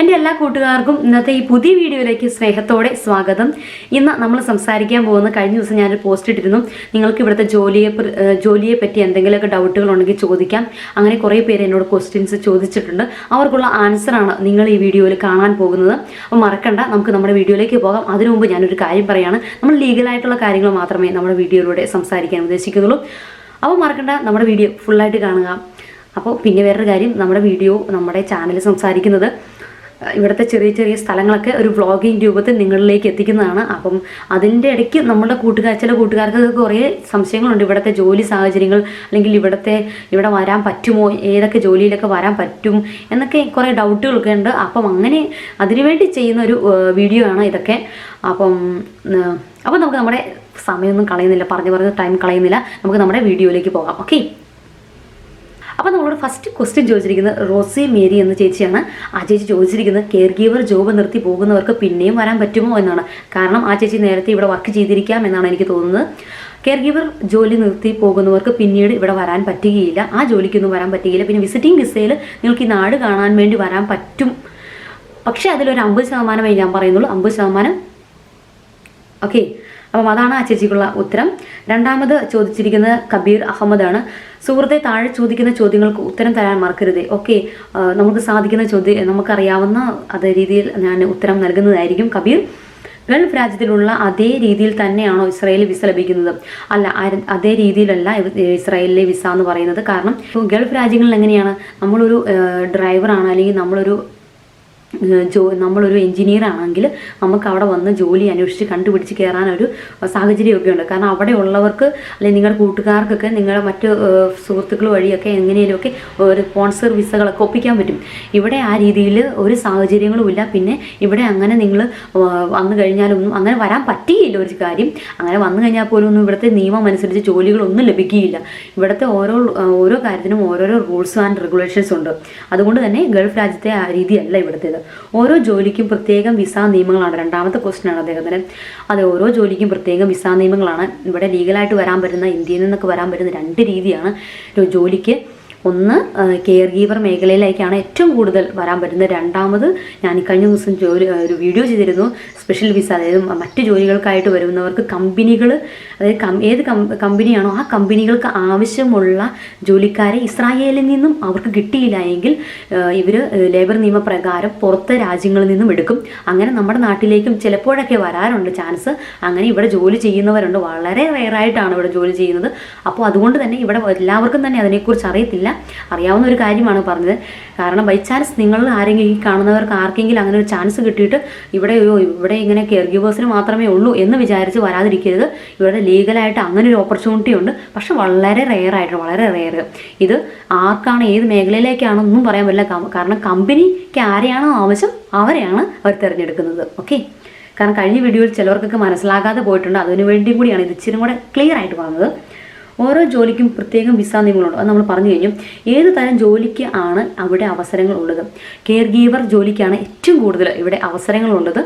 എന്റെ എല്ലാ കൂട്ടുകാർക്കും ഇന്നത്തെ ഈ പുതിയ വീഡിയോയിലേക്ക് സ്നേഹത്തോടെ സ്വാഗതം. ഇന്ന് നമ്മൾ സംസാരിക്കാൻ പോകുന്ന കഴിഞ്ഞ ദിവസം ഞാനൊരു പോസ്റ്റ് ഇട്ടിരുന്നു. നിങ്ങൾക്ക് ഇവിടുത്തെ ജോലിയെ ജോലിയെ പറ്റി എന്തെങ്കിലുമൊക്കെ ഡൗട്ടുകൾ ഉണ്ടെങ്കിൽ ചോദിക്കാം. അങ്ങനെ കുറേ പേര് എന്നോട് ക്വസ്റ്റ്യൻസ് ചോദിച്ചിട്ടുണ്ട്. അവർക്കുള്ള ആൻസറാണ് നിങ്ങൾ ഈ വീഡിയോയിൽ കാണാൻ പോകുന്നത്. അപ്പോൾ മറക്കണ്ട നമുക്ക് നമ്മുടെ വീഡിയോയിലേക്ക് പോകാം. അതിനു മുമ്പ് ഞാനൊരു കാര്യം പറയുകയാണ് നമ്മൾ ലീഗലായിട്ടുള്ള കാര്യങ്ങൾ മാത്രമേ നമ്മുടെ വീഡിയോയിലൂടെ സംസാരിക്കാൻ ഉദ്ദേശിക്കുന്നുള്ളൂ അപ്പോൾ മറക്കണ്ട നമ്മുടെ വീഡിയോ ഫുള്ളായിട്ട് കാണുക. അപ്പോൾ പിന്നെ വേറൊരു കാര്യം നമ്മുടെ വീഡിയോ നമ്മുടെ ചാനൽ സംസാരിക്കുന്നത്. ഇവിടുത്തെ ചെറിയ ചെറിയ സ്ഥലങ്ങളൊക്കെ ഒരു വ്ളോഗിങ് രൂപത്തിൽ നിങ്ങളിലേക്ക് എത്തിക്കുന്നതാണ്. അപ്പം അതിന്റെ ഇടയ്ക്ക് നമ്മുടെ കൂട്ടുകാർ ചില കൂട്ടുകാർക്ക് കുറേ സംശയങ്ങളുണ്ട്. ഇവിടുത്തെ ജോലി സാഹചര്യങ്ങൾ അല്ലെങ്കിൽ ഇവിടുത്തെ ഇവിടെ വരാൻ പറ്റുമോ? ഏതൊക്കെ ജോലിയിലൊക്കെ വരാൻ പറ്റും? എന്നൊക്കെ കുറേ ഡൗട്ടുകളൊക്കെ ഉണ്ട്. അപ്പം അങ്ങനെ അതിനുവേണ്ടി ചെയ്യുന്ന ഒരു വീഡിയോ ആണ് ഇതൊക്കെ. അപ്പം അപ്പം നമുക്ക് നമ്മുടെ സമയമൊന്നും കളയുന്നില്ല. പറഞ്ഞു പറഞ്ഞ് ടൈം കളയുന്നില്ല. നമുക്ക് നമ്മുടെ വീഡിയോയിലേക്ക് പോകാം. ഓക്കെ അപ്പോൾ നമ്മളോട് ഫസ്റ്റ് ക്വസ്റ്റ്യൻ ചോദിച്ചിരിക്കുന്നത് റോസി മേരി എന്ന ചേച്ചിയാണ്. ആ ചേച്ചി ചോദിച്ചിരിക്കുന്നത് കെയർ ഗീവർ ജോബ് നിർത്തി പോകുന്നവർക്ക് പിന്നെയും വരാൻ പറ്റുമോ എന്നാണ്. കാരണം ആ ചേച്ചി നേരത്തെ ഇവിടെ വർക്ക് ചെയ്തിരിക്കാം എന്നാണ് എനിക്ക് തോന്നുന്നത്. കെയർ ഗീവർ ജോലി നിർത്തി പോകുന്നവർക്ക് പിന്നീട് ഇവിടെ വരാൻ പറ്റുകയില്ല. ആ ജോലിക്കൊന്നും വരാൻ പറ്റുകയില്ല. പിന്നെ വിസിറ്റിംഗ് വിസയിൽ നിങ്ങൾക്ക് ഈ നാട് കാണാൻ വേണ്ടി വരാൻ പറ്റും. പക്ഷേ അതിലൊരു അമ്പത് ശതമാനമേ ഞാൻ പറയുന്നുള്ളൂ. അമ്പത് ശതമാനം. ഓക്കെ അപ്പം അതാണ് ആ ചേച്ചിക്കുള്ള ഉത്തരം. രണ്ടാമത് ചോദിച്ചിരിക്കുന്നത് കബീർ അഹമ്മദാണ്. സുഹൃത്തെ താഴെ ചോദിക്കുന്ന ചോദ്യങ്ങൾക്ക് ഉത്തരം തരാൻ മറക്കരുത്. ഓക്കെ നമുക്ക് സാധിക്കുന്ന ചോദ്യം നമുക്കറിയാവുന്ന അതേ രീതിയിൽ ഞാൻ ഉത്തരം നൽകുന്നതായിരിക്കും കബീർ. ഗൾഫ് രാജ്യത്തിലുള്ള അതേ രീതിയിൽ തന്നെയാണോ ഇസ്രായേൽ വിസ ലഭിക്കുന്നത്? അല്ല അതേ രീതിയിലല്ല ഇസ്രായേലിലെ വിസ എന്ന് പറയുന്നത്. കാരണം ഗൾഫ് രാജ്യങ്ങളിൽ എങ്ങനെയാണ്? നമ്മളൊരു ഡ്രൈവറാണ് അല്ലെങ്കിൽ നമ്മളൊരു ജോ നമ്മളൊരു എഞ്ചിനീയർ ആണെങ്കിൽ നമുക്ക് അവിടെ വന്ന് ജോലി അന്വേഷിച്ച് കണ്ടുപിടിച്ച് കയറാനൊരു സാഹചര്യമൊക്കെ ഉണ്ട്. കാരണം അവിടെ ഉള്ളവർക്ക് അല്ലെങ്കിൽ നിങ്ങളുടെ കൂട്ടുകാർക്കൊക്കെ നിങ്ങളുടെ മറ്റ് സുഹൃത്തുക്കൾ വഴിയൊക്കെ എങ്ങനെയൊക്കെ ഒരു സ്പോൺസർ വിസകളൊക്കെ ഒപ്പിക്കാൻ പറ്റും. ഇവിടെ ആ രീതിയിൽ ഒരു സാഹചര്യങ്ങളും ഇല്ല. പിന്നെ ഇവിടെ അങ്ങനെ നിങ്ങൾ വന്നു കഴിഞ്ഞാലൊന്നും അങ്ങനെ വരാൻ പറ്റിയില്ല ഒരു കാര്യം. അങ്ങനെ വന്നു കഴിഞ്ഞാൽ പോലും ഒന്നും ഇവിടുത്തെ നിയമം അനുസരിച്ച് ജോലികളൊന്നും ലഭിക്കുകയില്ല. ഇവിടുത്തെ ഓരോ ഓരോ കാര്യത്തിനും ഓരോരോ റൂൾസ് ആൻഡ് റെഗുലേഷൻസ് ഉണ്ട്. അതുകൊണ്ട് തന്നെ ഗൾഫ് രാജ്യത്തെ ആ രീതിയല്ല ഇവിടുത്തേത്. ഓരോ ജോലിക്കും പ്രത്യേകം വിസ നിയമങ്ങളാണ്. രണ്ടാമത്തെ ക്വസ്റ്റ്യൻ ആണ് അദ്ദേഹത്തിന്. അതെ ഓരോ ജോലിക്കും പ്രത്യേകം വിസ നിയമങ്ങളാണ്. ഇവിടെ ലീഗലായിട്ട് വരാൻ പറ്റുന്ന ഇന്ത്യയിൽ നിന്നൊക്കെ വരാൻ പറ്റുന്ന രണ്ട് രീതിയാണ്. ജോലിക്ക് ഒന്ന് കെയർ ഗീവർ മേഖലയിലേക്കാണ് ഏറ്റവും കൂടുതൽ വരാൻ പറ്റുന്നത്. രണ്ടാമത് ഞാൻ ഈ കഴിഞ്ഞ ദിവസം ജോലി ഒരു വീഡിയോ ചെയ്തിരുന്നു. സ്പെഷ്യൽ വിസ അതായത് മറ്റ് ജോലികൾക്കായിട്ട് വരുന്നവർക്ക് കമ്പനികൾ അതായത് ഏത് കമ്പനിയാണോ ആ കമ്പനികൾക്ക് ആവശ്യമുള്ള ജോലിക്കാരെ ഇസ്രായേലിൽ നിന്നും അവർക്ക് കിട്ടിയില്ല എങ്കിൽ ഇവർ ലേബർ നിയമപ്രകാരം പുറത്തെ രാജ്യങ്ങളിൽ നിന്നും എടുക്കും. അങ്ങനെ നമ്മുടെ നാട്ടിലേക്കും ചിലപ്പോഴൊക്കെ വരാറുണ്ട് ചാൻസ് അങ്ങനെ ഇവിടെ ജോലി ചെയ്യുന്നവരുണ്ട്. വളരെ റെയറായിട്ടാണ് ഇവിടെ ജോലി ചെയ്യുന്നത്. അപ്പോൾ അതുകൊണ്ട് തന്നെ ഇവിടെ എല്ലാവർക്കും തന്നെ അതിനെക്കുറിച്ച് അറിയത്തില്ല. അറിയാവുന്ന ഒരു കാര്യമാണ് പറഞ്ഞത്. കാരണം ബൈ ചാൻസ് നിങ്ങൾ ആരെങ്കിലും ഈ കാണുന്നവർക്ക് ആർക്കെങ്കിലും അങ്ങനെ ഒരു ചാൻസ് കിട്ടിയിട്ട് ഇവിടെ ഇവിടെ ഇങ്ങനെ കെയർ ഗീവേഴ്സിന് മാത്രമേ ഉള്ളൂ എന്ന് വിചാരിച്ച് വരാതിരിക്കരുത്. ഇവിടെ ലീഗലായിട്ട് അങ്ങനെ ഒരു ഓപ്പർച്യൂണിറ്റി ഉണ്ട്. പക്ഷെ വളരെ റെയർ ആയിട്ട് വളരെ റെയർ ഇത് ആർക്കാണ് ഏത് മേഖലയിലേക്കാണെന്നൊന്നും പറയാൻ പറ്റില്ല. കാരണം കമ്പനിക്ക് ആരെയാണോ ആവശ്യം അവരെയാണ് അവർ തിരഞ്ഞെടുക്കുന്നത്. ഓക്കെ കാരണം കഴിഞ്ഞ വീഡിയോയിൽ ചിലവർക്കൊക്കെ മനസ്സിലാകാതെ പോയിട്ടുണ്ട്. അതിനു വേണ്ടിയും കൂടിയാണ് ഇത് ഇച്ചിരി കൂടെ ക്ലിയർ ആയിട്ട് പറഞ്ഞത്. ഓരോ ജോലിക്കും പ്രത്യേകം വിസ നിയമങ്ങളുണ്ട് അത് നമ്മൾ പറഞ്ഞു കഴിഞ്ഞു. ഏത് തരം ജോലിക്ക് ആണ് അവിടെ അവസരങ്ങൾ ഉള്ളത്? കെയർ ഗീവർ ജോലിക്കാണ് ഏറ്റവും കൂടുതൽ ഇവിടെ അവസരങ്ങളുള്ളത്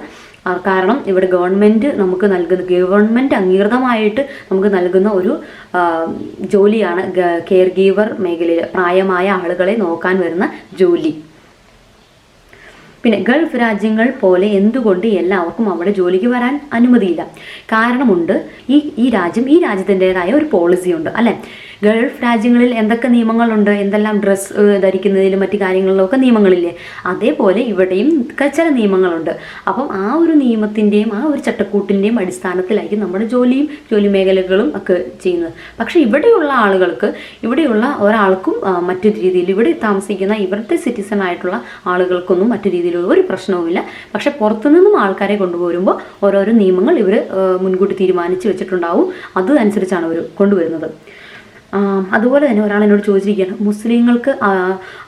കാരണം ഇവിടെ ഗവൺമെന്റ് നമുക്ക് നൽകുന്ന ഗവൺമെന്റ് അംഗീകൃതമായിട്ട് നമുക്ക് നൽകുന്ന ഒരു ജോലിയാണ് കെയർ ഗീവർ മേഖലയിൽ പ്രായമായ ആളുകളെ നോക്കാൻ വരുന്ന ജോലി. പിന്നെ ഗൾഫ് രാജ്യങ്ങൾ പോലെ എന്തുകൊണ്ട് എല്ലാവർക്കും അവിടെ ജോലിക്ക് വരാൻ അനുമതിയില്ല? കാരണമുണ്ട് ഈ ഈ രാജ്യം ഈ രാജ്യത്തിന്റെതായ ഒരു പോളിസി ഉണ്ട് അല്ലേ? ഗൾഫ് രാജ്യങ്ങളിൽ എന്തൊക്കെ നിയമങ്ങളുണ്ട്? എന്തെല്ലാം ഡ്രസ്സ് ധരിക്കുന്നതിലും മറ്റു കാര്യങ്ങളിലും ഒക്കെ നിയമങ്ങളില്ലേ? അതേപോലെ ഇവിടെയും ചില നിയമങ്ങളുണ്ട്. അപ്പം ആ ഒരു നിയമത്തിന്റെയും ആ ഒരു ചട്ടക്കൂട്ടിന്റെയും അടിസ്ഥാനത്തിലായിരിക്കും നമ്മുടെ ജോലിയും ജോലി മേഖലകളും ഒക്കെ ചെയ്യുന്നത്. പക്ഷേ ഇവിടെയുള്ള ആളുകൾക്ക് ഇവിടെയുള്ള ഒരാൾക്കും മറ്റു രീതിയിൽ ഇവിടെ താമസിക്കുന്ന ഇവിടുത്തെ സിറ്റിസൺ ആയിട്ടുള്ള ആളുകൾക്കൊന്നും മറ്റു രീതിയിലുള്ള ഒരു പ്രശ്നവുമില്ല. പക്ഷെ പുറത്തുനിന്നും ആൾക്കാരെ കൊണ്ടുപോരുമ്പോൾ ഓരോരോ നിയമങ്ങൾ ഇവർ മുൻകൂട്ടി തീരുമാനിച്ച് വെച്ചിട്ടുണ്ടാവും. അത് അനുസരിച്ചാണ് അവർ കൊണ്ടുവരുന്നത്. അതുപോലെ തന്നെ ഒരാൾ എന്നോട് ചോദിച്ചിരിക്കുകയാണ് മുസ്ലിങ്ങൾക്ക്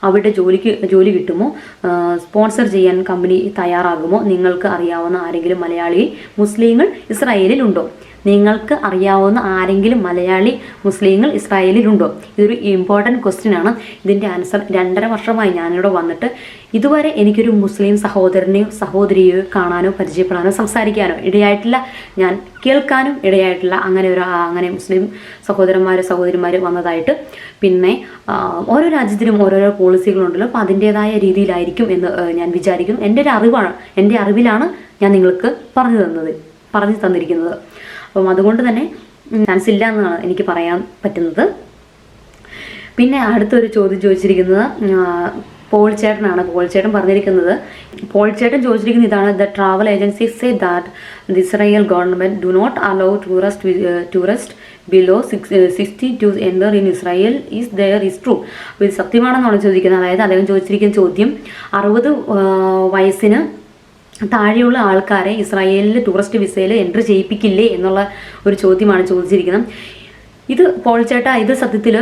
അവിടെ ജോലിക്ക് ജോലി കിട്ടുമോ? സ്പോൺസർ ചെയ്യാൻ കമ്പനി തയ്യാറാകുമോ? നിങ്ങൾക്ക് അറിയാവുന്ന ആരെങ്കിലും മലയാളി മുസ്ലിങ്ങൾ ഇസ്രായേലിൽ ഉണ്ടോ? നിങ്ങൾക്ക് അറിയാവുന്ന ആരെങ്കിലും മലയാളി മുസ്ലിങ്ങൾ ഇസ്രായേലിലുണ്ടോ? ഇതൊരു ഇമ്പോർട്ടന്റ് ക്വസ്റ്റ്യൻ ആണ്. ഇതിന്റെ ആൻസർ രണ്ടര വർഷമായി ഞാനിവിടെ വന്നിട്ട് ഇതുവരെ എനിക്കൊരു മുസ്ലിം സഹോദരനെയോ സഹോദരിയോ കാണാനോ പരിചയപ്പെടാനോ സംസാരിക്കാനോ ഇടയായിട്ടില്ല. ഞാൻ കേൾക്കാനും ഇടയായിട്ടില്ല. അങ്ങനെ ഒരു അങ്ങനെ മുസ്ലിം സഹോദരന്മാർ സഹോദരിമാർ വന്നതായിട്ട്. പിന്നെ ഓരോ രാജ്യത്തിനും ഓരോരോ പോളിസികളുണ്ടല്ലോ അപ്പോൾ അതിന്റേതായ രീതിയിലായിരിക്കും എന്ന് ഞാൻ വിചാരിക്കും എന്റെ ഒരു അറിവാണ് എന്റെ അറിവിലാണ് ഞാൻ നിങ്ങൾക്ക് പറഞ്ഞു തന്നത് പറഞ്ഞു തന്നിരിക്കുന്നത്. അപ്പം അതുകൊണ്ട് തന്നെ ചാൻസ് ഇല്ല എന്നാണ് എനിക്ക് പറയാൻ പറ്റുന്നത്. പിന്നെ അടുത്തൊരു ചോദ്യം ചോദിച്ചിരിക്കുന്നത് പോൾ ചേട്ടനാണ്. പോൾ ചേട്ടൻ പറഞ്ഞിരിക്കുന്നത് പോൾ ചേട്ടൻ ചോദിച്ചിരിക്കുന്നത് ഇതാണ് the travel agency say that the Israel government do not allow tourist tourist below six sixty to enter in Israel is there is true ഇത് സത്യമാണെന്നാണ് ചോദിക്കുന്നത്. അതായത് അദ്ദേഹം ചോദിച്ചിരിക്കുന്ന ചോദ്യം അറുപത് വയസ്സിന് താഴെയുള്ള ആൾക്കാരെ ഇസ്രായേലിൽ ടൂറിസ്റ്റ് വിസയിൽ എൻട്രി ചെയ്യിപ്പിക്കില്ലേ എന്നുള്ള ഒരു ചോദ്യമാണ് ചോദിച്ചിരിക്കുന്നത്. ഇത് പോൾ ചേട്ടാ ഇത് സത്യത്തിൽ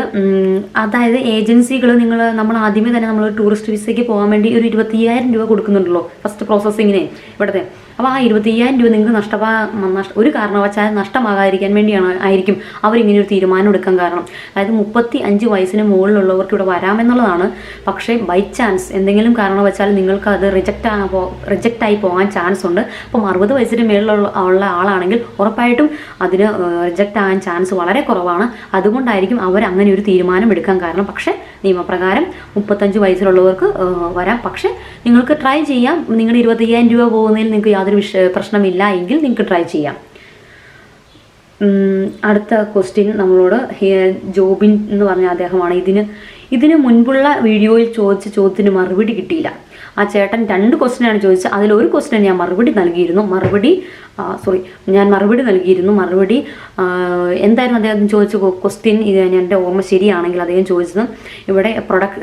അതായത് ഏജൻസികൾ നിങ്ങൾ നമ്മൾ ആദ്യമേ തന്നെ നമ്മൾ ടൂറിസ്റ്റ് വിസയ്ക്ക് പോകാൻ വേണ്ടി ഒരു ഇരുപത്തിയ്യായിരം രൂപ കൊടുക്കുന്നുണ്ടല്ലോ ഫസ്റ്റ് പ്രോസസ്സിങ്ങിന് ഇവിടുത്തെ. അപ്പോൾ ആ ഇരുപത്തിയ്യായിരം രൂപ നിങ്ങൾക്ക് നഷ്ടമാ നഷ്ട ഒരു കാരണവശാൽ നഷ്ടമാകാതിരിക്കാൻ വേണ്ടിയാണ് ആയിരിക്കും അവരിങ്ങനെ ഒരു തീരുമാനം എടുക്കാൻ കാരണം. അതായത് മുപ്പത്തി അഞ്ച് വയസ്സിന് മുകളിലുള്ളവർക്ക് ഇവിടെ വരാമെന്നുള്ളതാണ്. പക്ഷേ ബൈ ചാൻസ് എന്തെങ്കിലും കാരണവശാൽ നിങ്ങൾക്ക് അത് റിജക്റ്റ് ആ റിജക്റ്റ് ആയി പോകാൻ ചാൻസ് ഉണ്ട്. അപ്പം അറുപത് വയസ്സിന് മേളിലുള്ള ഉള്ള ആളാണെങ്കിൽ ഉറപ്പായിട്ടും അതിന് റിജക്റ്റ് ആകാൻ ചാൻസ് വളരെ കുറവാണ്. അതുകൊണ്ടായിരിക്കും അവർ അങ്ങനെ ഒരു തീരുമാനം എടുക്കാൻ കാരണം. പക്ഷേ നിയമപ്രകാരം മുപ്പത്തഞ്ച് വയസ്സിലുള്ളവർക്ക് വരാം. പക്ഷേ നിങ്ങൾക്ക് ട്രൈ ചെയ്യാം. നിങ്ങളുടെ ഇരുപത്തയ്യായിരം രൂപ പോകുന്നതിൽ നിങ്ങൾക്ക് യാതൊരു വിഷ പ്രശ്നമില്ല എങ്കിൽ നിങ്ങൾക്ക് ട്രൈ ചെയ്യാം. അടുത്ത ക്വസ്റ്റ്യൻ നമ്മളോട് ജോബിൻ എന്ന് പറഞ്ഞ അദ്ദേഹമാണ്. ഇതിന് ഇതിന് മുൻപുള്ള വീഡിയോയിൽ ചോദിച്ച ചോദ്യത്തിന് മറുപടി കിട്ടിയില്ല. ആ ചേട്ടൻ രണ്ട് ക്വസ്റ്റ്യനാണ് ചോദിച്ചത്. അതിലൊരു ക്വസ്റ്റ്യൻ ഞാൻ മറുപടി നൽകിയിരുന്നു. മറുപടി സോറി ഞാൻ മറുപടി നൽകിയിരുന്നു. മറുപടി എന്തായിരുന്നു അദ്ദേഹം ചോദിച്ച ക്വസ്റ്റ്യൻ ഇത് എന്റെ ഓർമ്മ ശരിയാണെങ്കിൽ അദ്ദേഹം ചോദിച്ചത് ഇവിടെ പ്രൊഡക്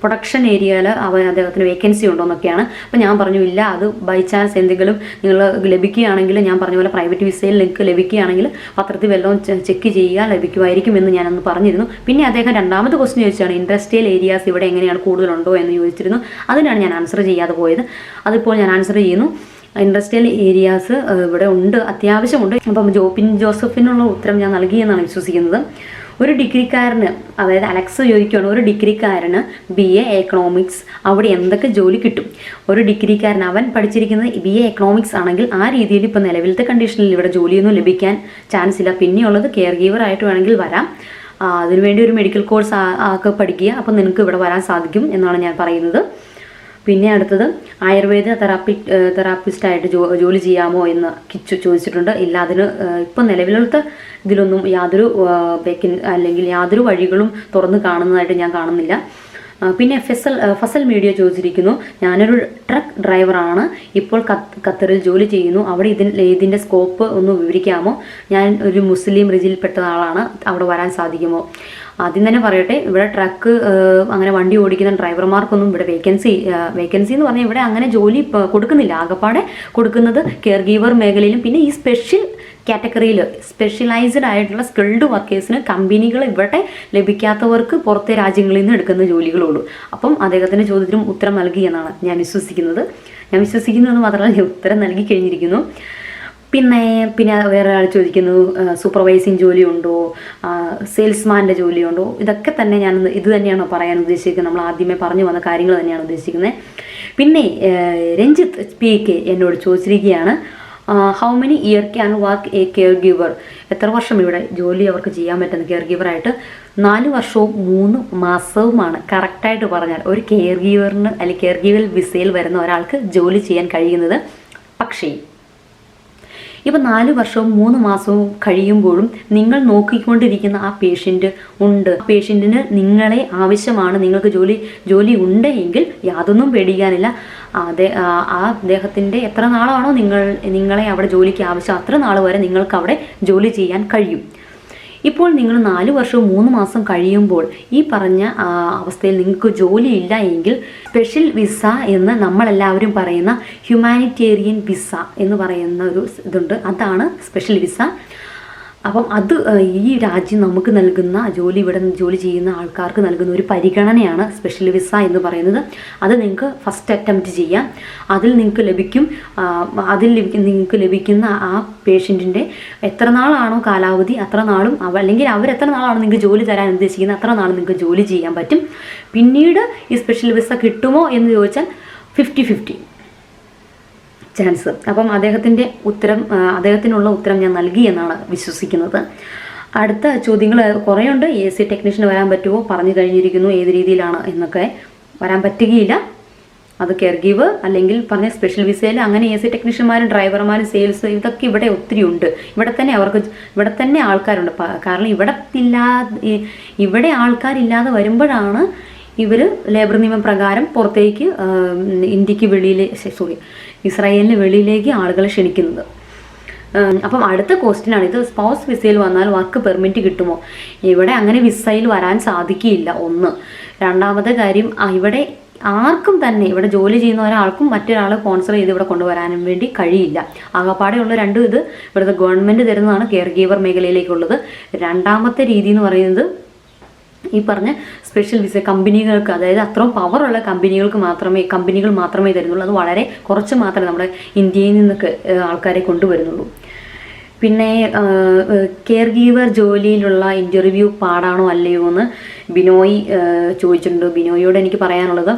പ്രൊഡക്ഷൻ ഏരിയയിൽ അവ അദ്ദേഹത്തിന് വേക്കൻസി ഉണ്ടോ എന്നൊക്കെയാണ്. അപ്പോൾ ഞാൻ പറഞ്ഞു ഇല്ല അത് ബൈ ചാൻസ് എന്തെങ്കിലും നിങ്ങൾ ലഭിക്കുകയാണെങ്കിൽ ഞാൻ പറഞ്ഞ പോലെ പ്രൈവറ്റ് വിസയിൽ നിങ്ങൾക്ക് ലഭിക്കുകയാണെങ്കിൽ പത്രത്തിൽ വല്ലതും ചെക്ക് ചെയ്യുക ലഭിക്കുമായിരിക്കും എന്ന് ഞാനന്ന് പറഞ്ഞിരുന്നു. പിന്നെ അദ്ദേഹം രണ്ടാമത്തെ ക്വസ്റ്റ്യൻ ചോദിച്ചാണ് ഇൻഡസ്ട്രിയൽ ഏരിയാസ് ഇവിടെ എങ്ങനെയാണ് കൂടുതലുണ്ടോ എന്ന് ചോദിച്ചിരുന്നു. അതിനാണ് ഞാൻ ആൻസർ ചെയ്യാതെ പോയത്. അതിപ്പോൾ ഞാൻ ആൻസർ ചെയ്യുന്നു. ഇൻഡസ്ട്രിയൽ ഏരിയാസ് ഇവിടെ ഉണ്ട് അത്യാവശ്യമുണ്ട്. അപ്പം ജോബിൻ ജോസഫിനുള്ള ഉത്തരം ഞാൻ നൽകിയെന്നാണ് വിശ്വസിക്കുന്നത്. ഒരു ഡിഗ്രിക്കാരന് അതായത് അലക്സ് ചോദിക്കുകയാണ് ഒരു ഡിഗ്രിക്കാരന് ബി എ എക്കണോമിക്സ് അവിടെ എന്തൊക്കെ ജോലി കിട്ടും? ഒരു ഡിഗ്രിക്കാരൻ അവൻ പഠിച്ചിരിക്കുന്നത് ബി എ എക്കണോമിക്സ് ആണെങ്കിൽ ആ രീതിയിൽ ഇപ്പോൾ നിലവിലത്തെ കണ്ടീഷനിൽ ഇവിടെ ജോലിയൊന്നും ലഭിക്കാൻ ചാൻസ് ഇല്ല. പിന്നെയുള്ളത് കെയർ ഗീവർ ആയിട്ട് വേണമെങ്കിൽ വരാം. അതിനുവേണ്ടി ഒരു മെഡിക്കൽ കോഴ്സ് ഒക്കെ പഠിക്കുക. അപ്പം നിനക്ക് ഇവിടെ വരാൻ സാധിക്കും എന്നാണ് ഞാൻ പറയുന്നത്. പിന്നെ അടുത്തത് ആയുർവേദ തെറാപ്പി തെറാപ്പിസ്റ്റായിട്ട് ജോ ജോലി ചെയ്യാമോ എന്ന് കിച്ചു ചോദിച്ചിട്ടുണ്ട്. ഇല്ല അതിന് ഇപ്പം നിലവിലത്തെ ഇതിലൊന്നും യാതൊരു അല്ലെങ്കിൽ യാതൊരു വഴികളും തുറന്ന് കാണുന്നതായിട്ട് ഞാൻ കാണുന്നില്ല. പിന്നെ ഫെസൽ ഫസൽ മീഡിയ ചോദിച്ചിരിക്കുന്നു ഞാനൊരു ട്രക്ക് ഡ്രൈവറാണ് ഇപ്പോൾ ഖത്ത് ഖത്തറിൽ ജോലി ചെയ്യുന്നു അവിടെ ഇതിൻ ഇതിന്റെ സ്കോപ്പ് ഒന്ന് വിവരിക്കാമോ? ഞാൻ ഒരു മുസ്ലിം റിജിൽപ്പെട്ട ആളാണ് അവിടെ വരാൻ സാധിക്കുമോ? ആദ്യം തന്നെ പറയട്ടെ ഇവിടെ ട്രക്ക് അങ്ങനെ വണ്ടി ഓടിക്കുന്ന ഡ്രൈവർമാർക്കൊന്നും ഇവിടെ വേക്കൻസി വേക്കൻസി എന്ന് പറഞ്ഞാൽ ഇവിടെ അങ്ങനെ ജോലി കൊടുക്കുന്നില്ല. ആകപ്പാടെ കൊടുക്കുന്നത് കെയർ ഗീവർ മേഖലയിലും പിന്നെ ഈ സ്പെഷ്യൽ കാറ്റഗറിയിൽ സ്പെഷ്യലൈസ്ഡ് ആയിട്ടുള്ള സ്കിൽഡ് വർക്കേഴ്സിന് കമ്പനികൾ ഇവിടെ ലഭിക്കാത്തവർക്ക് പുറത്തെ രാജ്യങ്ങളിൽ നിന്ന് എടുക്കുന്ന ജോലികളുള്ളൂ അപ്പം അദ്ദേഹത്തിന്റെ ചോദ്യത്തിനും ഉത്തരം നൽകി എന്നാണ് ഞാൻ വിശ്വസിക്കുന്നത്. ഞാൻ വിശ്വസിക്കുന്നു എന്ന് മാത്രമല്ല ഞാൻ ഉത്തരം നൽകി കഴിഞ്ഞിരിക്കുന്നു. പിന്നെ പിന്നെ വേറെ ആൾ ചോദിക്കുന്നു സൂപ്പർവൈസിങ് ജോലിയുണ്ടോ? സെയിൽസ്മാന്റെ ജോലിയുണ്ടോ? ഇതൊക്കെ തന്നെ ഞാൻ ഇത് തന്നെയാണ് പറയാൻ ഉദ്ദേശിക്കുന്നത്? നമ്മൾ ആദ്യമേ പറഞ്ഞു വന്ന കാര്യങ്ങൾ തന്നെയാണ് ഉദ്ദേശിക്കുന്നത്. പിന്നെ രഞ്ജിത്ത് പി കെ എന്നോട് ചോദിച്ചിരിക്കുകയാണ് how many year can work a care giver എത്ര വർഷം ഇവിടെ ജോലി അവർക്ക് ചെയ്യാൻ പറ്റുന്ന കെയർ ഗിവറായിട്ട് നാല് വർഷവും മൂന്ന് മാസവുമാണ് കറക്റ്റായിട്ട് പറഞ്ഞാൽ ഒരു കെയർ ഗീവറിന് അല്ലെങ്കിൽ കെയർ ഗീവർ വിസയിൽ വരുന്ന ഒരാൾക്ക് ജോലി ചെയ്യാൻ കഴിയുന്നത് പക്ഷേ ഇപ്പം നാല് വർഷവും മൂന്ന് മാസവും കഴിയുമ്പോഴും നിങ്ങൾ നോക്കിക്കൊണ്ടിരിക്കുന്ന ആ പേഷ്യന്റ് ഉണ്ട്. ആ പേഷ്യന്റിന് നിങ്ങളെ ആവശ്യമാണ്. നിങ്ങൾക്ക് ജോലി ജോലി ഉണ്ട് എങ്കിൽ യാതൊന്നും പേടിക്കാനില്ല. അതെ ആ അദ്ദേഹത്തിന്റെ എത്ര നാളാണോ നിങ്ങൾ നിങ്ങളെ അവിടെ ജോലിക്ക് ആവശ്യം അത്ര നാൾ വരെ നിങ്ങൾക്ക് അവിടെ ജോലി ചെയ്യാൻ കഴിയും. ഇപ്പോൾ നിങ്ങൾ നാല് വർഷവും മൂന്ന് മാസം കഴിയുമ്പോൾ ഈ പറഞ്ഞ അവസ്ഥയിൽ നിങ്ങൾക്ക് ജോലി ഇല്ല എങ്കിൽ സ്പെഷ്യൽ വിസ എന്ന് നമ്മളെല്ലാവരും പറയുന്ന ഹ്യൂമാനിറ്റേറിയൻ വിസ എന്ന് പറയുന്ന ഒരു ഇതുണ്ട്. അതാണ് സ്പെഷ്യൽ വിസ അപ്പം അത് ഈ രാജ്യം നമുക്ക് നൽകുന്ന ജോലി ഇവിടെ ജോലി ചെയ്യുന്ന ആൾക്കാർക്ക് നൽകുന്ന ഒരു പരിഗണനയാണ് സ്പെഷ്യൽ വിസ എന്ന് പറയുന്നത്. അത് നിങ്ങൾക്ക് ഫസ്റ്റ് അറ്റംപ്റ്റ് ചെയ്യാം. അതിൽ നിങ്ങൾക്ക് ലഭിക്കും അതിൽ നിങ്ങൾക്ക് ലഭിക്കുന്ന ആ പേഷ്യന്റിന്റെ എത്ര നാളാണോ കാലാവധി അത്ര നാളും അവ അല്ലെങ്കിൽ അവർ എത്ര നാളാണ് നിങ്ങൾക്ക് ജോലി തരാൻ ഉദ്ദേശിക്കുന്നത് അത്ര നാളും നിങ്ങൾക്ക് ജോലി ചെയ്യാൻ പറ്റും. പിന്നീട് ഈ സ്പെഷ്യൽ വിസ കിട്ടുമോ എന്ന് ചോദിച്ചാൽ ഫിഫ്റ്റി ഫിഫ്റ്റി ചാൻസ് അപ്പം അദ്ദേഹത്തിന്റെ ഉത്തരം അദ്ദേഹത്തിനുള്ള ഉത്തരം ഞാൻ നൽകി എന്നാണ് വിശ്വസിക്കുന്നത്. അടുത്ത ചോദ്യങ്ങൾ കുറേ ഉണ്ട് എ സി ടെക്നീഷ്യന് വരാൻ പറ്റുമോ? പറഞ്ഞു കഴിഞ്ഞിരിക്കുന്നു. ഏത് രീതിയിലാണ് എന്നൊക്കെ. വരാൻ പറ്റുകയില്ല. അത് കെയർ ഗീവ് അല്ലെങ്കിൽ പറഞ്ഞ സ്പെഷ്യൽ വിസയിൽ അങ്ങനെ എ സി ടെക്നീഷ്യന്മാരും ഡ്രൈവർമാരും സെയിൽസ് ഇതൊക്കെ ഇവിടെ ഒത്തിരി ഉണ്ട്. ഇവിടെ തന്നെ അവർക്ക് ഇവിടെ തന്നെ ആൾക്കാരുണ്ട്. കാരണം ഇവിടെ ഇല്ലാതെ ഇവിടെ ആൾക്കാരില്ലാതെ വരുമ്പോഴാണ് ഇവർ ലേബർ നിയമം പ്രകാരം പുറത്തേക്ക് ഇന്ത്യയ്ക്ക് വെളിയിൽ സോറി ഇസ്രായേലിന് വെളിയിലേക്ക് ആളുകളെ ക്ഷണിക്കുന്നത്. അപ്പം അടുത്ത ക്വസ്റ്റ്യൻ ആണ്. ഇത് സ്പൗസ് വിസയിൽ വന്നാൽ വർക്ക് പെർമിറ്റ് കിട്ടുമോ? ഇവിടെ അങ്ങനെ വിസയിൽ വരാൻ സാധിക്കില്ല ഒന്ന്. രണ്ടാമത്തെ കാര്യം ഇവിടെ ആർക്കും തന്നെ ഇവിടെ ജോലി ചെയ്യുന്ന ഒരാൾക്കും മറ്റൊരാളെ സ്പോൺസർ ചെയ്ത് ഇവിടെ കൊണ്ടുവരാനും വേണ്ടി കഴിയില്ല. ആകപ്പാടെയുള്ള രണ്ടും ഇത് ഇവിടുത്തെ ഗവൺമെന്റ് തരുന്നതാണ് കെയർ ഗീവർ മേഖലയിലേക്കുള്ളത്. രണ്ടാമത്തെ രീതി എന്ന് പറയുന്നത് ഈ പറഞ്ഞ സ്പെഷ്യൽ വിസ കമ്പനികൾക്ക് അതായത് അത്രയും പവറുള്ള കമ്പനികൾക്ക് മാത്രമേ കമ്പനികൾ മാത്രമേ തരുന്നുള്ളൂ. അത് വളരെ കുറച്ച് മാത്രമേ നമ്മുടെ ഇന്ത്യയിൽ നിന്നൊക്കെ ആൾക്കാരെ കൊണ്ടുവരുന്നുള്ളൂ. പിന്നെ കെയർ ഗീവർ ജോലിയിലുള്ള ഇന്റർവ്യൂ പാടാണോ അല്ലയോ എന്ന് ബിനോയ് ചോദിച്ചിട്ടുണ്ട്. ബിനോയിയോട് എനിക്ക് പറയാനുള്ളത്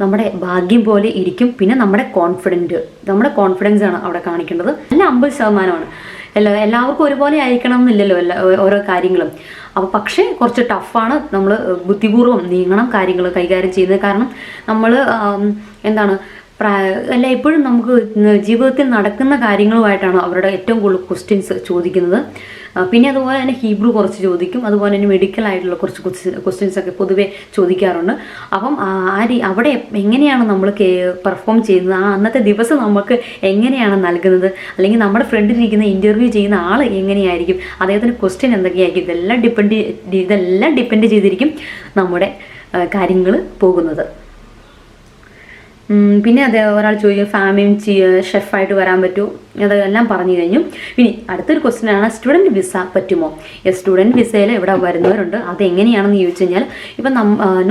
നമ്മുടെ ഭാഗ്യം പോലെ ഇരിക്കും. പിന്നെ നമ്മുടെ കോൺഫിഡന്റ് നമ്മുടെ കോൺഫിഡൻസ് ആണ് അവിടെ കാണിക്കേണ്ടത്. നല്ല അമ്പത് ശതമാനമാണ്. എല്ലാ എല്ലാവർക്കും ഒരുപോലെ ആയിരിക്കണം എന്നില്ലല്ലോ എല്ലാ ഓരോ കാര്യങ്ങളും. അപ്പോൾ പക്ഷേ കുറച്ച് ടഫാണ് നമ്മൾ ബുദ്ധിപൂർവം നീങ്ങണം കാര്യങ്ങൾ കൈകാര്യം ചെയ്യുന്നത്. കാരണം നമ്മൾ എന്താണ് അല്ല എപ്പോഴും നമുക്ക് ജീവിതത്തിൽ നടക്കുന്ന കാര്യങ്ങളുമായിട്ടാണ് അവരുടെ ഏറ്റവും കൂടുതൽ ക്വസ്റ്റ്യൻസ് ചോദിക്കുന്നത്. പിന്നെ അതുപോലെ തന്നെ ഹീബ്രു കുറച്ച് ചോദിക്കും. അതുപോലെ തന്നെ മെഡിക്കൽ ആയിട്ടുള്ള കുറച്ച് ക്വസ്റ്റ്യൻസ് ഒക്കെ പൊതുവേ ചോദിക്കാറുണ്ട്. അപ്പം ആ അവിടെ എങ്ങനെയാണ് നമ്മൾ പെർഫോം ചെയ്യുന്നത്? ആ അന്നത്തെ ദിവസം നമുക്ക് എങ്ങനെയാണ് നൽകുന്നത്? അല്ലെങ്കിൽ നമ്മുടെ ഫ്രണ്ടിലിരിക്കുന്ന ഇന്റർവ്യൂ ചെയ്യുന്ന ആൾ എങ്ങനെയായിരിക്കും? അദ്ദേഹത്തിന്റെ ക്വസ്റ്റ്യൻ എന്തൊക്കെയായിരിക്കും? ഇതെല്ലാം ഡിപ്പെൻഡ് ഇതെല്ലാം ഡിപ്പെൻഡ് ചെയ്തിരിക്കും നമ്മുടെ കാര്യങ്ങൾ പോകുന്നത്. പിന്നെ അതെ ഒരാൾ ചോദിക്കും ഫാമിയും ഷെഫായിട്ട് വരാൻ പറ്റുമോ അതെല്ലാം പറഞ്ഞു കഴിഞ്ഞു. ഇനി അടുത്തൊരു ക്വസ്റ്റ്യൻ ആണ് സ്റ്റുഡന്റ് വിസ പറ്റുമോ? സ്റ്റുഡന്റ് വിസയിൽ ഇവിടെ വരുന്നവരുണ്ട്. അതെങ്ങനെയാണെന്ന് ചോദിച്ചു കഴിഞ്ഞാൽ ഇപ്പം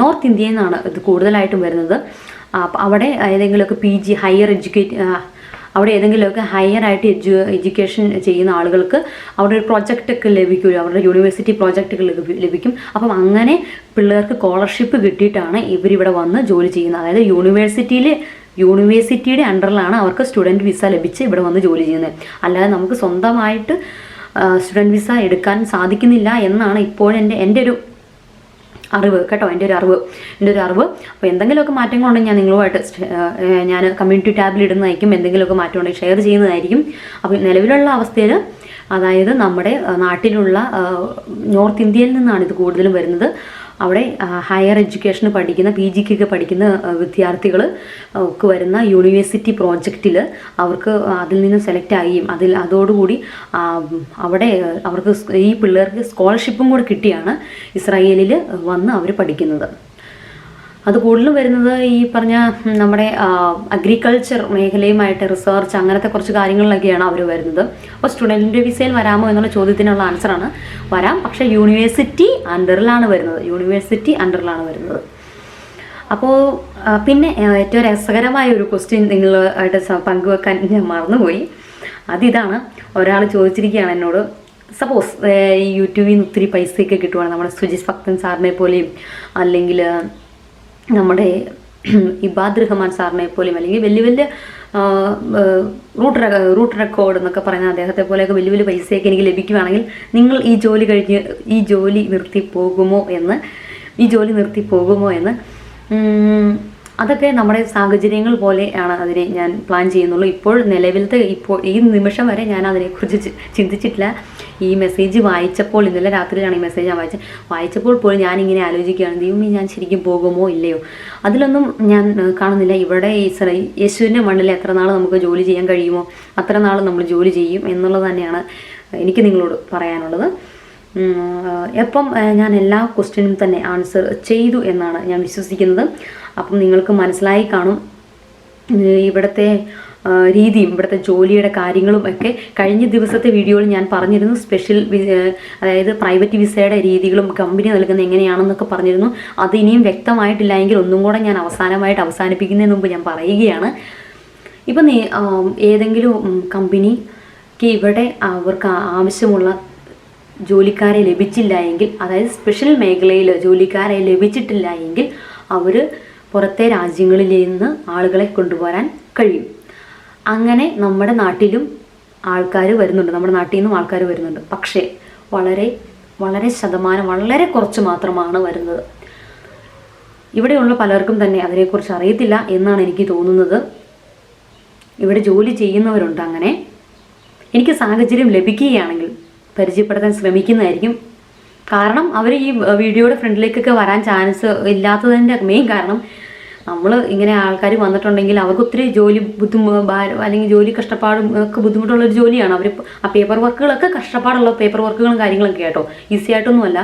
നോർത്ത് ഇന്ത്യയിൽ നിന്നാണ് ഇത് കൂടുതലായിട്ടും വരുന്നത്. അവിടെ ഏതെങ്കിലുമൊക്കെ പി ജി ഹയർ എഡ്യൂക്കേറ്റ് അവിടെ ഏതെങ്കിലുമൊക്കെ ഹയർ ആയിട്ട് എഡ്യു എഡ്യൂക്കേഷൻ ചെയ്യുന്ന ആളുകൾക്ക് അവിടെ ഒരു പ്രൊജക്റ്റൊക്കെ ലഭിക്കുമല്ലോ ലഭിക്കും. അവരുടെ യൂണിവേഴ്സിറ്റി പ്രോജക്റ്റുകൾ ലഭിക്കും. അപ്പം അങ്ങനെ പിള്ളേർക്ക് സ്കോളർഷിപ്പ് കിട്ടിയിട്ടാണ് ഇവരിവിടെ വന്ന് ജോലി ചെയ്യുന്നത്. അതായത് യൂണിവേഴ്സിറ്റിയിൽ യൂണിവേഴ്സിറ്റിയുടെ അണ്ടറിലാണ് അവർക്ക് സ്റ്റുഡന്റ് വിസ ലഭിച്ച് ഇവിടെ വന്ന് ജോലി ചെയ്യുന്നത്. അല്ലാതെ നമുക്ക് സ്വന്തമായിട്ട് സ്റ്റുഡന്റ് വിസ എടുക്കാൻ സാധിക്കുന്നില്ല എന്നാണ് ഇപ്പോഴെന്റെ എന്റെ ഒരു അറിവ് കേട്ടോ എന്റെ ഒരു അറിവ് എന്റെ ഒരു അറിവ്. അപ്പോൾ എന്തെങ്കിലുമൊക്കെ മാറ്റങ്ങളുണ്ടെങ്കിൽ ഞാൻ നിങ്ങളുമായിട്ട് ഞാൻ കമ്മ്യൂണിറ്റി ടാബിൽ ഇടുന്നതായിരിക്കും. എന്തെങ്കിലുമൊക്കെ മാറ്റം ഉണ്ടെങ്കിൽ ഷെയർ ചെയ്യുന്നതായിരിക്കും. അപ്പോൾ നിലവിലുള്ള അവസ്ഥയിൽ അതായത് നമ്മുടെ നാട്ടിലുള്ള നോർത്ത് ഇന്ത്യയിൽ നിന്നാണ് ഇത് കൂടുതലും വരുന്നത്. അവിടെ ഹയർ എഡ്യൂക്കേഷന് പഠിക്കുന്ന പി ജിക്കൊക്കെ പഠിക്കുന്ന വിദ്യാർത്ഥികൾ ഒക്കെ വരുന്ന യൂണിവേഴ്സിറ്റി പ്രോജക്റ്റിൽ അവർക്ക് അതിൽ നിന്ന് സെലക്ട് ആകുകയും അതിൽ അതോടുകൂടി അവിടെ അവർക്ക് ഈ പിള്ളേർക്ക് സ്കോളർഷിപ്പും കൂടെ കിട്ടിയാണ് ഇസ്രായേലിൽ വന്ന് അവർ പഠിക്കുന്നത്. അത് കൂടുതലും വരുന്നത് ഈ പറഞ്ഞ നമ്മുടെ അഗ്രികൾച്ചർ മേഖലയുമായിട്ട് റിസർച്ച് അങ്ങനത്തെ കുറച്ച് കാര്യങ്ങളിലൊക്കെയാണ് അവർ വരുന്നത്. അപ്പോൾ സ്റ്റുഡന്റിന്റെ വിസയിൽ വരാമോ എന്നുള്ള ചോദ്യത്തിനുള്ള ആൻസറാണ് വരാം. പക്ഷേ യൂണിവേഴ്സിറ്റി അണ്ടറിലാണ് വരുന്നത്. യൂണിവേഴ്സിറ്റി അണ്ടറിലാണ് വരുന്നത്. അപ്പോൾ പിന്നെ ഏറ്റവും രസകരമായ ഒരു ക്വസ്റ്റ്യൻ ആയിട്ട് പങ്കുവെക്കാൻ ഞാൻ മറന്നുപോയി. അതിതാണ് ഒരാൾ ചോദിച്ചിരിക്കുകയാണ് എന്നോട്. സപ്പോസ് ഈ യൂട്യൂബിൽ നിന്ന് ഒത്തിരി പൈസയൊക്കെ കിട്ടുവാണ്. നമ്മുടെ സുജിത് ഭക്തൻ സാറിനെ പോലെയും അല്ലെങ്കിൽ നമ്മുടെ ഇബാദ് റഹ്മാൻ സാറിനെ പോലെയും അല്ലെങ്കിൽ വലിയ വലിയ റൂട്ട് റൂട്ട് റെക്കോർഡ് എന്നൊക്കെ പറയുന്ന അദ്ദേഹത്തെ പോലെയൊക്കെ വലിയ വലിയ പൈസയൊക്കെ എനിക്ക് ലഭിക്കുകയാണെങ്കിൽ നിങ്ങൾ ഈ ജോലി കഴിഞ്ഞ് ഈ ജോലി നിർത്തി പോകുമോ എന്ന് ഈ ജോലി നിർത്തി പോകുമോ എന്ന് അതൊക്കെ നമ്മുടെ സാഹചര്യങ്ങൾ പോലെയാണ് അതിനെ ഞാൻ പ്ലാൻ ചെയ്യുന്നുള്ളൂ. ഇപ്പോൾ നിലവിലത്തെ ഇപ്പോൾ ഈ നിമിഷം വരെ ഞാൻ അതിനെക്കുറിച്ച് ചിന്തിച്ചിട്ടില്ല. ഈ മെസ്സേജ് വായിച്ചപ്പോൾ ഇന്നലെ രാത്രിയിലാണ് ഈ മെസ്സേജ് ഞാൻ വായിച്ചത്. വായിച്ചപ്പോൾ പോലും ഞാനിങ്ങനെ ആലോചിക്കുകയാണ് ദൈവമേ ഞാൻ ശരിക്കും പോകുമോ ഇല്ലയോ? അതിലൊന്നും ഞാൻ കാണുന്നില്ല. ഇവിടെ യേശുവിന്റെ മണ്ണിൽ എത്ര നാൾ നമുക്ക് ജോലി ചെയ്യാൻ കഴിയുമോ അത്ര നാൾ നമ്മൾ ജോലി ചെയ്യും എന്നുള്ളത് തന്നെയാണ് എനിക്ക് നിങ്ങളോട് പറയാനുള്ളത്. എപ്പം ഞാൻ എല്ലാ ക്വസ്റ്റ്യനും തന്നെ ആൻസർ ചെയ്തു എന്നാണ് ഞാൻ വിശ്വസിക്കുന്നത്. അപ്പം നിങ്ങൾക്ക് മനസ്സിലായി കാണും ഇവിടുത്തെ രീതിയും ഇവിടുത്തെ ജോലിയുടെ കാര്യങ്ങളും ഒക്കെ കഴിഞ്ഞ ദിവസത്തെ വീഡിയോയിൽ ഞാൻ പറഞ്ഞിരുന്നു. സ്പെഷ്യൽ അതായത് പ്രൈവറ്റ് വിസയുടെ രീതികളും കമ്പനി നൽകുന്ന എങ്ങനെയാണെന്നൊക്കെ പറഞ്ഞിരുന്നു. അത് ഇനിയും വ്യക്തമായിട്ടില്ല എങ്കിൽ ഒന്നും കൂടെ ഞാൻ അവസാനമായിട്ട് അവസാനിപ്പിക്കുന്നതിന് മുമ്പ് ഞാൻ പറയുകയാണ്. ഇപ്പം ഏതെങ്കിലും കമ്പനിക്ക് ഇവിടെ അവർക്ക് ആവശ്യമുള്ള ജോലിക്കാരെ ലഭിച്ചില്ല എങ്കിൽ അതായത് സ്പെഷ്യൽ മേഖലയിൽ ജോലിക്കാരെ ലഭിച്ചിട്ടില്ല എങ്കിൽ അവർ പുറത്തെ രാജ്യങ്ങളിൽ നിന്ന് ആളുകളെ കൊണ്ടുവരാൻ കഴിയും. അങ്ങനെ നമ്മുടെ നാട്ടിലും ആൾക്കാർ വരുന്നുണ്ട്. നമ്മുടെ നാട്ടിൽ നിന്നും ആൾക്കാർ വരുന്നുണ്ട്. പക്ഷേ വളരെ വളരെ ശതമാനം വളരെ കുറച്ച് മാത്രമാണ് വരുന്നത്. ഇവിടെയുള്ള പലർക്കും തന്നെ അതിനെക്കുറിച്ച് അറിയത്തില്ല എന്നാണ് എനിക്ക് തോന്നുന്നത്. ഇവിടെ ജോലി ചെയ്യുന്നവരുണ്ട് അങ്ങനെ. എനിക്ക് സാഹചര്യം ലഭിക്കുകയാണെങ്കിൽ പരിചയപ്പെടുത്താൻ ശ്രമിക്കുന്നതായിരിക്കും. കാരണം അവർ ഈ വീഡിയോയുടെ ഫ്രണ്ടിലേക്കൊക്കെ വരാൻ ചാൻസ് ഇല്ലാത്തതിന്റെ മെയിൻ കാരണം നമ്മൾ ഇങ്ങനെ ആൾക്കാർ വന്നിട്ടുണ്ടെങ്കിൽ അവർക്ക് ഒത്തിരി ജോലി ബുദ്ധിമുട്ട് അല്ലെങ്കിൽ ജോലി കഷ്ടപ്പാടും ഒക്കെ ബുദ്ധിമുട്ടുള്ളൊരു ജോലിയാണ്. അവർ ആ പേപ്പർ വർക്കുകളൊക്കെ കഷ്ടപ്പാടുള്ള പേപ്പർ വർക്കുകളും കാര്യങ്ങളൊക്കെ കേട്ടോ ഈസി ആയിട്ടൊന്നുമല്ല.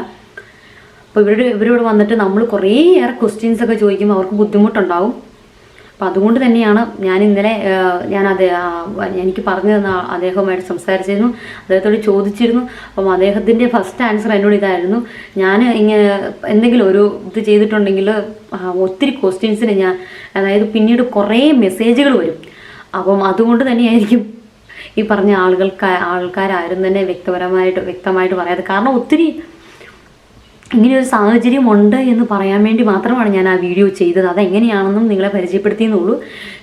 അപ്പോൾ ഇവരുടെ ഇവരോട് വന്നിട്ട് നമ്മൾ കുറേയേറെ ക്വസ്റ്റ്യൻസ് ഒക്കെ ചോദിക്കുമ്പോൾ അവർക്ക് ബുദ്ധിമുട്ടുണ്ടാവും. അപ്പം അതുകൊണ്ട് തന്നെയാണ് ഞാൻ ഇന്നലെ ഞാൻ അത് എനിക്ക് പറഞ്ഞു തന്ന അദ്ദേഹവുമായിട്ട് സംസാരിച്ചിരുന്നു. അദ്ദേഹത്തോട് ചോദിച്ചിരുന്നു. അപ്പം അദ്ദേഹത്തിന്റെ ഫസ്റ്റ് ആൻസർ എന്നോട് ഇതായിരുന്നു. ഞാൻ ഇങ്ങനെ എന്തെങ്കിലും ഒരു ഇത് ചെയ്തിട്ടുണ്ടെങ്കിൽ ഒത്തിരി ക്വസ്റ്റ്യൻസിന് ഞാൻ അതായത് പിന്നീട് കുറേ മെസ്സേജുകൾ വരും. അപ്പം അതുകൊണ്ട് തന്നെയായിരിക്കും ഈ പറഞ്ഞ ആളുകൾക്ക് ആൾക്കാരാരും തന്നെ വ്യക്തിപരമായിട്ട് വ്യക്തമായിട്ട് പറയാതെ കാരണം ഒത്തിരി ഇങ്ങനെ ഒരു സാഹചര്യം ഉണ്ട് എന്ന് പറയാൻ വേണ്ടി മാത്രമാണ് ഞാൻ ആ വീഡിയോ ചെയ്തത്. അതെങ്ങനെയാണെന്നും നിങ്ങളെ പരിചയപ്പെടുത്തിയെന്നുള്ളൂ.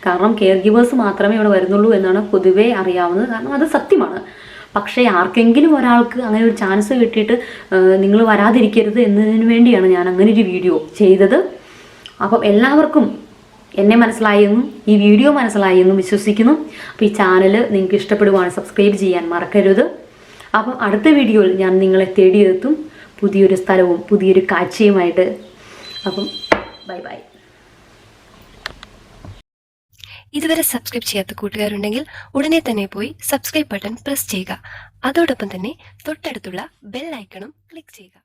കാരണം കെയർ ഗിവേഴ്സ് മാത്രമേ ഇവിടെ വരുന്നുള്ളൂ എന്നാണ് പൊതുവേ അറിയാവുന്നത്. കാരണം അത് സത്യമാണ്. പക്ഷേ ആർക്കെങ്കിലും ഒരാൾക്ക് അങ്ങനെ ഒരു ചാൻസ് കിട്ടിയിട്ട് നിങ്ങൾ വരാതിരിക്കരുത് എന്നതിന് വേണ്ടിയാണ് ഞാൻ അങ്ങനെ ഒരു വീഡിയോ ചെയ്തത്. അപ്പം എല്ലാവർക്കും എന്നെ മനസ്സിലായെന്നും ഈ വീഡിയോ മനസ്സിലായെന്നും വിശ്വസിക്കുന്നു. അപ്പോൾ ഈ ചാനൽ നിങ്ങൾക്ക് ഇഷ്ടപ്പെടുവാണ് സബ്സ്ക്രൈബ് ചെയ്യാൻ മറക്കരുത്. അപ്പം അടുത്ത വീഡിയോയിൽ ഞാൻ നിങ്ങളെ തേടിയെത്തും. പുതിയൊരു സ്ഥലവും പുതിയൊരു കാഴ്ചയുമായിട്ട്. അപ്പം ബൈ ബൈ. ഇതുവരെ സബ്സ്ക്രൈബ് ചെയ്യാത്ത കൂട്ടുകാരുണ്ടെങ്കിൽ ഉടനെ തന്നെ പോയി സബ്സ്ക്രൈബ് ബട്ടൺ പ്രസ് ചെയ്യുക. അതോടൊപ്പം തന്നെ തൊട്ടടുത്തുള്ള ബെൽ ഐക്കണും ക്ലിക്ക് ചെയ്യുക.